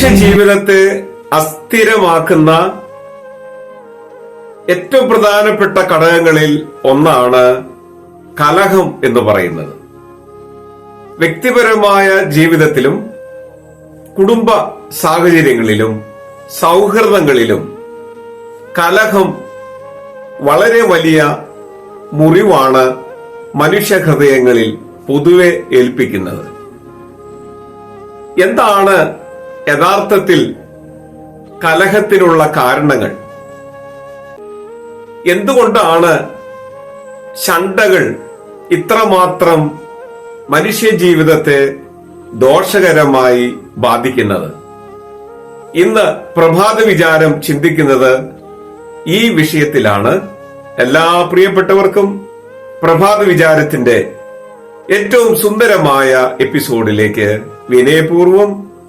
മനുഷ്യ ജീവിതത്തെ അസ്ഥിരമാക്കുന്ന ഏറ്റവും പ്രധാനപ്പെട്ട ഘടകങ്ങളിൽ ഒന്നാണ് കലഹം എന്ന് പറയുന്നത്. വ്യക്തിപരമായ ജീവിതത്തിലും കുടുംബ സാഹചര്യങ്ങളിലും സൗഹൃദങ്ങളിലും കലഹം വളരെ വലിയ മുറിവാണ് മനുഷ്യ ഹൃദയങ്ങളിൽ പൊതുവെ ഏൽപ്പിക്കുന്നത്. എന്താണ് യഥാർത്ഥത്തിൽ കലഹത്തിനുള്ള കാരണങ്ങൾ. എന്തുകൊണ്ടാണ് ശണ്ടകൾ ഇത്രമാത്രം മനുഷ്യ ജീവിതത്തെ ദോഷകരമായി ബാധിക്കുന്നത്? ഇന്ന് പ്രഭാത വിചാരം ചിന്തിക്കുന്നത് ഈ വിഷയത്തിലാണ്. എല്ലാ പ്രിയപ്പെട്ടവർക്കും പ്രഭാത വിചാരത്തിന്റെ ഏറ്റവും സുന്ദരമായ എപ്പിസോഡിലേക്ക് വിനയപൂർവം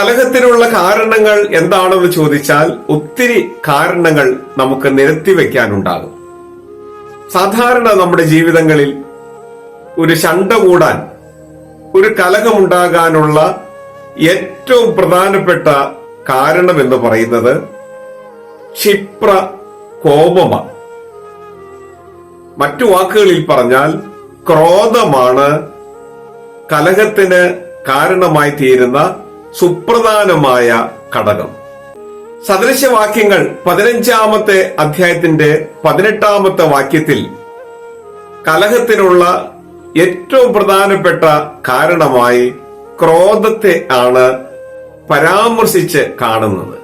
കലഹത്തിനുള്ള കാരണങ്ങൾ എന്താണെന്ന് ചോദിച്ചാൽ ഒത്തിരി കാരണങ്ങൾ നമുക്ക് നിരത്തി വയ്ക്കാനുണ്ടാകും സാധാരണ നമ്മുടെ ജീവിതങ്ങളിൽ ഒരു ശണ്ട കൂടാൻ ഒരു കലഹമുണ്ടാകാനുള്ള ഏറ്റവും പ്രധാനപ്പെട്ട കാരണം എന്ന് പറയുന്നത് ക്ഷിപ്ര കോപമാണ്. മറ്റു വാക്കുകളിൽ പറഞ്ഞാൽ ക്രോധമാണ് കലഹത്തിന് കാരണമായി തീരുന്ന സുപ്രധാനമായ ഘടകം. സദൃശവാക്യങ്ങൾ പതിനഞ്ചാമത്തെ അധ്യായത്തിന്റെ പതിനെട്ടാമത്തെ വാക്യത്തിൽ കലഹത്തിനുള്ള ഏറ്റവും പ്രധാനപ്പെട്ട കാരണമായി ക്രോധത്തെ ആണ് പരാമർശിച്ച് കാണുന്നത്.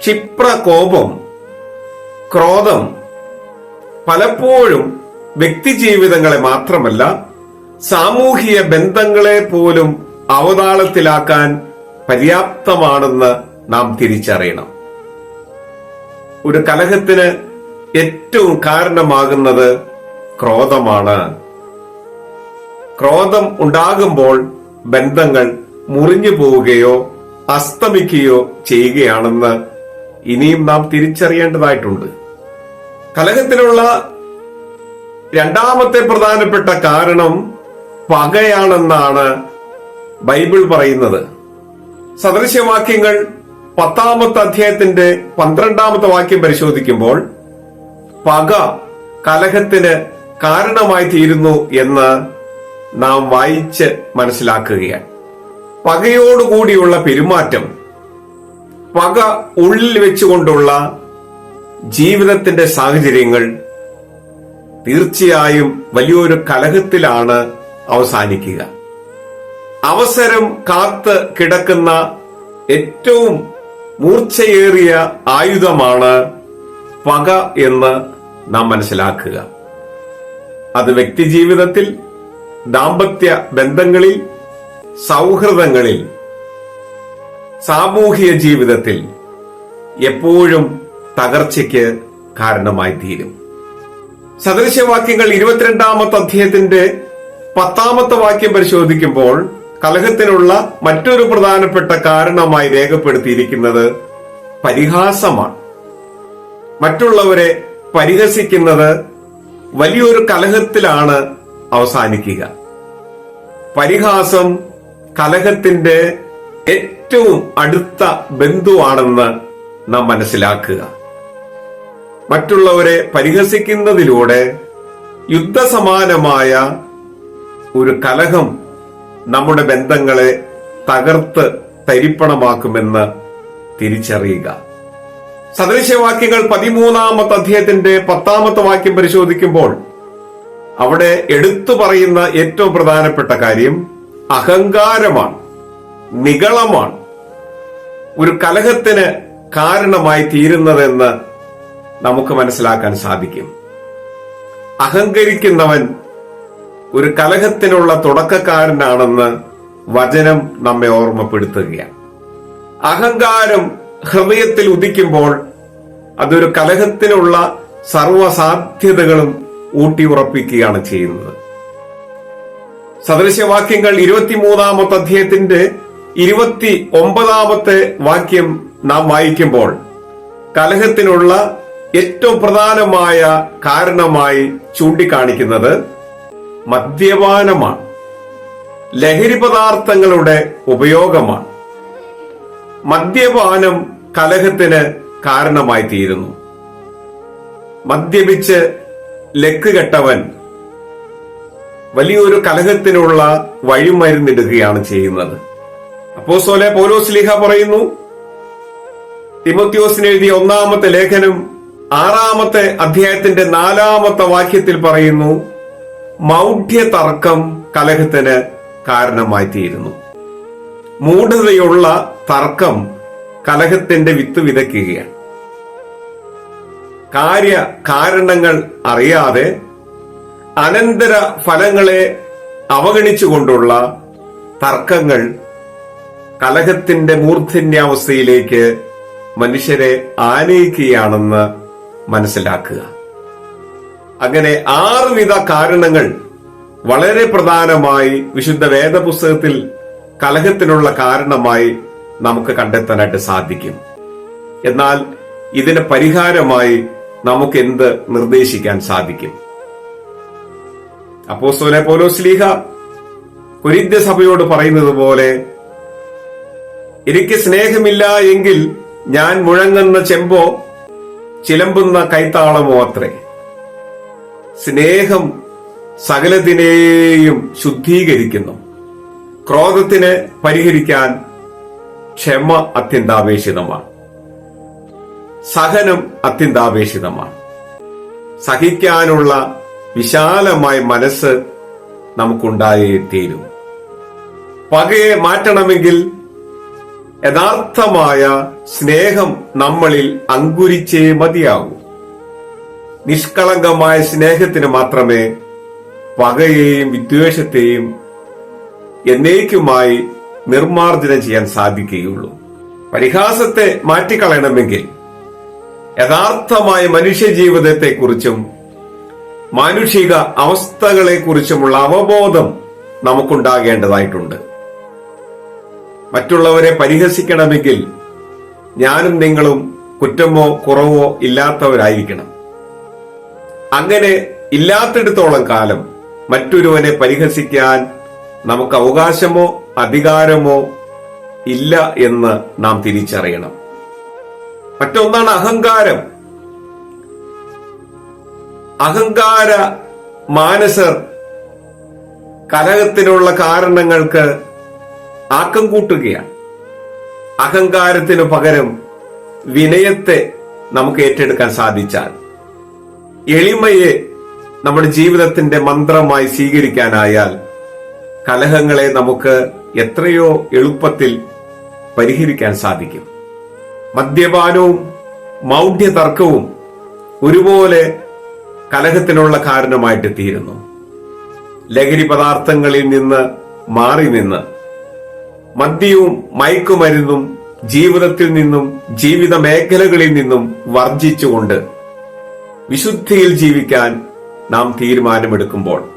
ക്ഷിപ്ര കോപം ക്രോധം പലപ്പോഴും വ്യക്തിജീവിതങ്ങളെ മാത്രമല്ല സാമൂഹിക ബന്ധങ്ങളെ പോലും അവതാളത്തിലാക്കാൻ പര്യാപ്തമാണെന്ന് നാം തിരിച്ചറിയണം. ഒരു കലഹത്തിന് ഏറ്റവും കാരണമാകുന്നത് ക്രോധമാണ്. ക്രോധം ഉണ്ടാകുമ്പോൾ ബന്ധങ്ങൾ മുറിഞ്ഞു പോവുകയോ അസ്തമിക്കുകയോ ചെയ്യുകയാണെന്ന് ഇനിയും നാം തിരിച്ചറിയേണ്ടതായിട്ടുണ്ട്. കലഹത്തിനുള്ള രണ്ടാമത്തെ പ്രധാനപ്പെട്ട കാരണം പകയാണെന്നാണ് ബൈബിൾ പറയുന്നത്. സദൃശ്യവാക്യങ്ങൾ പത്താമത്തെ അധ്യായത്തിന്റെ പന്ത്രണ്ടാമത്തെ വാക്യം പരിശോധിക്കുമ്പോൾ പക കലഹത്തിന് കാരണമായി തീരുന്നു എന്ന് നാം വായിച്ച് മനസ്സിലാക്കുകയാണ്. പകയോടുകൂടിയുള്ള പെരുമാറ്റം പക ഉള്ളിൽ വെച്ചുകൊണ്ടുള്ള ജീവിതത്തിന്റെ സാഹചര്യങ്ങൾ തീർച്ചയായും വലിയൊരു കലഹത്തിലാണ് അവസാനിക്കുക. അവസരം കാത്ത് കിടക്കുന്ന ഏറ്റവും മൂർച്ചയേറിയ ആയുധമാണ് പക എന്ന് നാം മനസ്സിലാക്കുക. അത് വ്യക്തിജീവിതത്തിൽ ദാമ്പത്യ ബന്ധങ്ങളിൽ സൗഹൃദങ്ങളിൽ സാമൂഹിക ജീവിതത്തിൽ എപ്പോഴും തകർച്ചയ്ക്ക് കാരണമായി തീരും. സദൃശവാക്യങ്ങൾ ഇരുപത്തിരണ്ടാമത്തെ അധ്യായത്തിന്റെ പത്താമത്തെ വാക്യം പരിശോധിക്കുമ്പോൾ കലഹത്തിനുള്ള മറ്റൊരു പ്രധാനപ്പെട്ട കാരണമായി രേഖപ്പെടുത്തിയിരിക്കുന്നത് പരിഹാസമാണ്. മറ്റുള്ളവരെ പരിഹസിക്കുന്നത് വലിയൊരു കലഹത്തിലാണ് അവസാനിക്കുക. പരിഹാസം കലഹത്തിന്റെ ഏറ്റവും അടുത്ത ബന്ധുവാണെന്ന് നാം മനസ്സിലാക്കുക. മറ്റുള്ളവരെ പരിഹസിക്കുന്നതിലൂടെ യുദ്ധസമാനമായ ഒരു കലഹം നമ്മുടെ ബന്ധങ്ങളെ തകർത്ത് തരിപ്പണമാക്കുമെന്ന് തിരിച്ചറിയുക. സദൃശവാക്യങ്ങൾ പതിമൂന്നാമത്തെ അധ്യായത്തിന്റെ പത്താമത്തെ വാക്യം പരിശോധിക്കുമ്പോൾ അവിടെ എടുത്തു പറയുന്ന ഏറ്റവും പ്രധാനപ്പെട്ട കാര്യം അഹങ്കാരമാണ് നികളമാണ് ഒരു കലഹത്തിന് കാരണമായി തീരുന്നതെന്ന് നമുക്ക് മനസ്സിലാക്കാൻ സാധിക്കും. അഹങ്കരിക്കുന്നവൻ ഒരു കലഹത്തിനുള്ള തുടക്കക്കാരനാണെന്ന് വചനം നമ്മെ ഓർമ്മപ്പെടുത്തുകയാണ്. അഹങ്കാരം ഹൃദയത്തിൽ ഉദിക്കുമ്പോൾ അതൊരു കലഹത്തിനുള്ള സർവസാധ്യതകളും ഊട്ടിയുറപ്പിക്കുകയാണ് ചെയ്യുന്നത്. സദൃശവാക്യങ്ങൾ ഇരുപത്തിമൂന്നാമത്തെ അധ്യായത്തിന്റെ ഇരുപത്തി ഒമ്പതാമത്തെ വാക്യം നാം വായിക്കുമ്പോൾ കലഹത്തിനുള്ള ഏറ്റവും പ്രധാനമായ കാരണമായി ചൂണ്ടിക്കാണിക്കുന്നത് മദ്യപാനമാണ്. ലഹരി പദാർത്ഥങ്ങളുടെ ഉപയോഗമാണ്. മദ്യപാനം കലഹത്തിന് കാരണമായി തീരുന്നു. മദ്യപിച്ച് ലക്ക് കെട്ടവൻ വലിയൊരു കലഹത്തിനുള്ള വഴിമരുന്നിടുകയാണ് ചെയ്യുന്നത്. അപ്പോ സോലെ പൗലോസ്ലിഹ പറയുന്നു തിമത്യോസിന് എഴുതിയ ഒന്നാമത്തെ ലേഖനം ആറാമത്തെ അധ്യായത്തിന്റെ നാലാമത്തെ വാക്യത്തിൽ പറയുന്നു മൗഢ്യ തർക്കം കലഹത്തിന് കാരണമായി തീരുന്നു മൂഢതയുള്ള തർക്കം കലഹത്തിന്റെ വിത്ത് വിതയ്ക്കുകയാണ്. കാര്യ കാരണങ്ങൾ അറിയാതെ അനന്തര ഫലങ്ങളെ അവഗണിച്ചുകൊണ്ടുള്ള തർക്കങ്ങൾ കലഹത്തിന്റെ മൂർധന്യാവസ്ഥയിലേക്ക് മനുഷ്യരെ ആനയിക്കുകയാണെന്ന് മനസ്സിലാക്കുക. അങ്ങനെ ആറുവിധ കാരണങ്ങൾ വളരെ പ്രധാനമായി വിശുദ്ധ വേദപുസ്തകത്തിൽ കലഹത്തിനുള്ള കാരണമായി നമുക്ക് കണ്ടെത്താനായിട്ട് സാധിക്കും. എന്നാൽ ഇതിന് പരിഹാരമായി നമുക്ക് എന്ത് നിർദ്ദേശിക്കാൻ സാധിക്കും? അപ്പോസ്തോലെ പോലോസ്ലീഹ കുരിന്ത്യ സഭയോട് പറയുന്നത് പോലെ എനിക്ക് സ്നേഹമില്ല എങ്കിൽ ഞാൻ മുഴങ്ങുന്ന ചെമ്പോ ചിലമ്പുന്ന കൈത്താളമോ അത്രേ. സ്നേഹം സകലത്തിനെയും ശുദ്ധീകരിക്കുന്നു. ക്രോധത്തിന് പരിഹരിക്കാൻ ക്ഷമ അത്യന്താപേക്ഷിതമാണ്. സഹനം അത്യന്താപേക്ഷിതമാണ്. സഹിക്കാനുള്ള വിശാലമായ മനസ്സ് നമുക്കുണ്ടായേ തീരും പകയെ മാറ്റണമെങ്കിൽ യഥാർത്ഥമായ സ്നേഹം നമ്മളിൽ അങ്കുരിച്ചേ മതിയാകൂ. നിഷ്കളങ്കമായ സ്നേഹത്തിന് മാത്രമേ പകയെയും വിദ്വേഷത്തെയും എന്നേക്കുമായി നിർമാർജനം ചെയ്യാൻ സാധിക്കുകയുള്ളൂ. പരിഹാസത്തെ മാറ്റിക്കളയണമെങ്കിൽ യഥാർത്ഥമായ മനുഷ്യ മനുഷ്യജീവിതത്തെക്കുറിച്ചും മാനുഷിക അവസ്ഥകളെക്കുറിച്ചുമുള്ള അവബോധം നമുക്കുണ്ടാകേണ്ടതായിട്ടുണ്ട്. മറ്റുള്ളവരെ പരിഹസിക്കണമെങ്കിൽ ഞാനും നിങ്ങളും കുറ്റമോ കുറവോ ഇല്ലാത്തവരായിരിക്കണം. അങ്ങനെ ഇല്ലാത്തിടത്തോളം കാലം മറ്റൊരുവനെ പരിഹസിക്കാൻ നമുക്ക് അവകാശമോ അധികാരമോ ഇല്ല എന്ന് നാം തിരിച്ചറിയണം. മറ്റൊന്നാണ് അഹങ്കാരം. അഹങ്കാര മാനസർ കലഹത്തിനുള്ള കാരണങ്ങൾക്ക് ആക്കം കൂട്ടുകയാണ്. അഹങ്കാരത്തിനു പകരം വിനയത്തെ നമുക്ക് ഏറ്റെടുക്കാൻ സാധിച്ചാൽ എളിമയെ നമ്മുടെ ജീവിതത്തിന്റെ മന്ത്രമായി സ്വീകരിക്കാനായാൽ കലഹങ്ങളെ നമുക്ക് എത്രയോ എളുപ്പത്തിൽ പരിഹരിക്കാൻ സാധിക്കും. മദ്യപാനവും മൗഢ്യ തർക്കവും ഒരുപോലെ കലഹത്തിനുള്ള കാരണമായിട്ട് തീരുന്നു. ലഹരി പദാർത്ഥങ്ങളിൽ നിന്ന് മാറി നിന്ന് മദ്യവും മയക്കുമരുന്നും ജീവിതത്തിൽ നിന്നും ജീവിത മേഖലകളിൽ നിന്നും വർജിച്ചുകൊണ്ട് വിശുദ്ധിയിൽ ജീവിക്കാൻ നാം തീരുമാനമെടുക്കുമ്പോൾ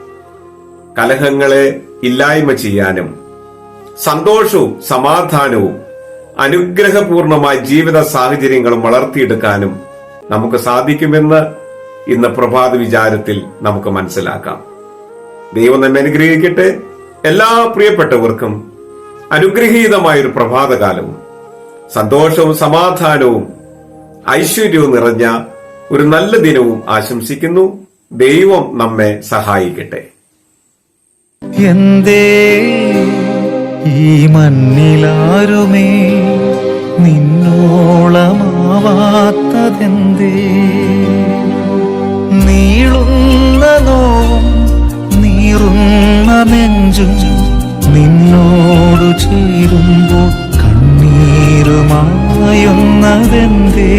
കലഹങ്ങളെ ഇല്ലായ്മ ചെയ്യാനും സന്തോഷവും സമാധാനവും അനുഗ്രഹപൂർണമായ ജീവിത സാഹചര്യങ്ങളും വളർത്തിയെടുക്കാനും നമുക്ക് സാധിക്കുമെന്ന് ഇന്ന് പ്രഭാത വിചാരത്തിൽ നമുക്ക് മനസ്സിലാക്കാം. ദൈവം നമ്മെ അനുഗ്രഹിക്കട്ടെ. എല്ലാ പ്രിയപ്പെട്ടവർക്കും അനുഗ്രഹീതമായൊരു പ്രഭാതകാലവും സന്തോഷവും സമാധാനവും ഐശ്വര്യവും നിറഞ്ഞ ഒരു നല്ല ദിനവും ആശംസിക്കുന്നു. ദൈവം നമ്മെ സഹായിക്കട്ടെ. എന്തേ ഈ മണ്ണിലാരുമേ? നിന്നോളമാവാത്തതെന്തേ? നീളുന്ന നോവും നീറുന്ന നെഞ്ചും നിന്നോടു ചേരുമ്പോൾ കണ്ണീരുമായുന്നതെന്തേ?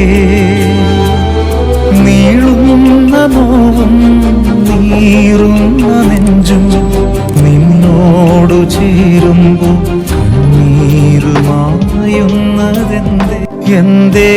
നീളുന്ന നോവും നീറുന്ന നെഞ്ചും നിന്നോടു ചേരുമ്പോൾ കണ്ണീരുമായുന്നതെന്തേ? എന്തേ